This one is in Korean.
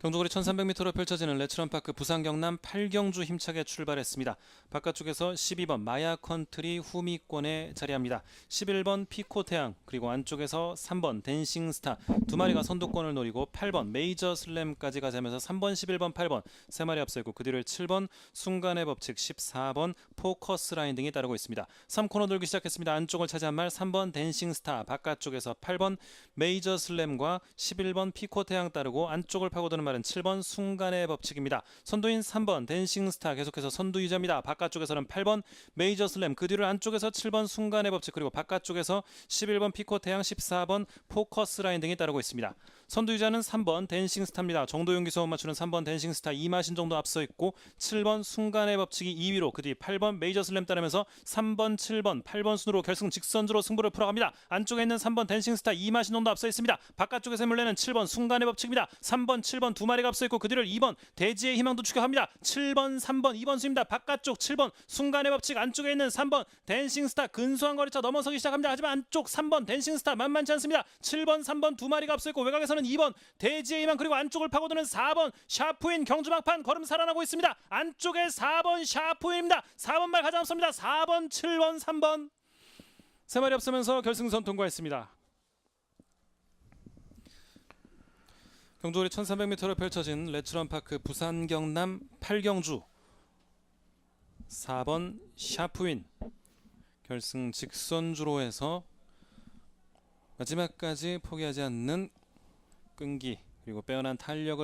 경주거리 1300m로 펼쳐지는 레츠런파크 부산 경남 8경주 힘차게 출발했습니다. 바깥쪽에서 12번 마야 컨트리 후미권에 자리합니다. 11번 피코 태양 그리고 안쪽에서 3번 댄싱 스타 두 마리가 선두권을 노리고 8번 메이저 슬램까지 가자면서 3번 11번 8번 세 마리 앞서 있고 그 뒤를 7번 순간의 법칙 14번 포커스 라인 등이 따르고 있습니다. 3코너 돌기 시작했습니다. 안쪽을 차지한 말 3번 댄싱 스타 바깥쪽에서 8번 메이저 슬램과 11번 피코 태양 따르고 안쪽을 파고드는 말은 7번 순간의 법칙입니다. 선두인 3번 댄싱 스타 계속해서 선두 유지합니다. 바깥쪽에서는 8번 메이저 슬램 그 뒤를 안쪽에서 7번 순간의 법칙 그리고 바깥쪽에서 11번 피코 태양 14번 포커스 라인 등이 따르고 있습니다. 선두 유자는 3번 댄싱 스타입니다. 정도용 기소 맞추는 3번 댄싱 스타 이마신 정도 앞서 있고 7번 순간의 법칙이 2위로 그 뒤 8번 메이저 슬램 따르면서 3번 7번 8번 순으로 결승 직선주로 승부를 풀어갑니다. 안쪽에 있는 3번 댄싱 스타 이마신 정도 앞서 있습니다. 바깥쪽에서 물레는 7번 순간의 법칙입니다. 3번 7번 두 마리가 앞서 있고 그 뒤를 2번 대지의 희망도 추격합니다. 7번 3번 2번 수입니다. 바깥쪽 7번 순간의 법칙 안쪽에 있는 3번 댄싱 스타 근소한 거리차 넘어서기 시작합니다. 하지만 안쪽 3번 댄싱 스타 만만치 않습니다. 7번 3번 두 마리가 앞서 있고 외곽에서는 2번 대지의 희망 그리고 안쪽을 파고드는 4번 샤프인 경주 막판 걸음 살아나고 있습니다. 안쪽에 4번 샤프인입니다. 4번 말 가장 앞섭니다. 4번 7번 3번 세 마리 앞서면서 결승선 통과했습니다. 경주거리 1300m로 펼쳐진 레츠런파크 부산 경남 8경주 4번 샤프윈 결승 직선주로 해서 마지막까지 포기하지 않는 끈기 그리고 빼어난 탄력을